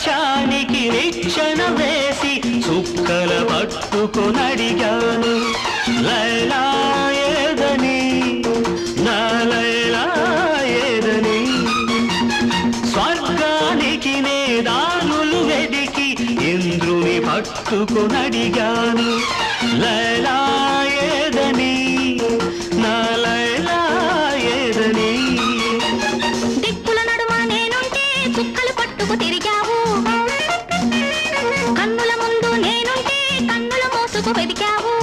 ఆకాశానికి నిచ్చెన వేసి చుక్కల పట్టుకొనడిగాను లైలా ఏదని నా లైలా ఏదని. స్వర్గానికి నేదారులు వెదికి ఇంద్రుని పట్టుకొనడిగాను లైలా ఏదని నా లైలా ఏదని. దిక్కుల నడుమ నేనుంటే చుక్కలు పట్టుకు తిరిగావు. కన్నుల ముందు నేనుంటే కన్నుల మోసుకు వెతికావు.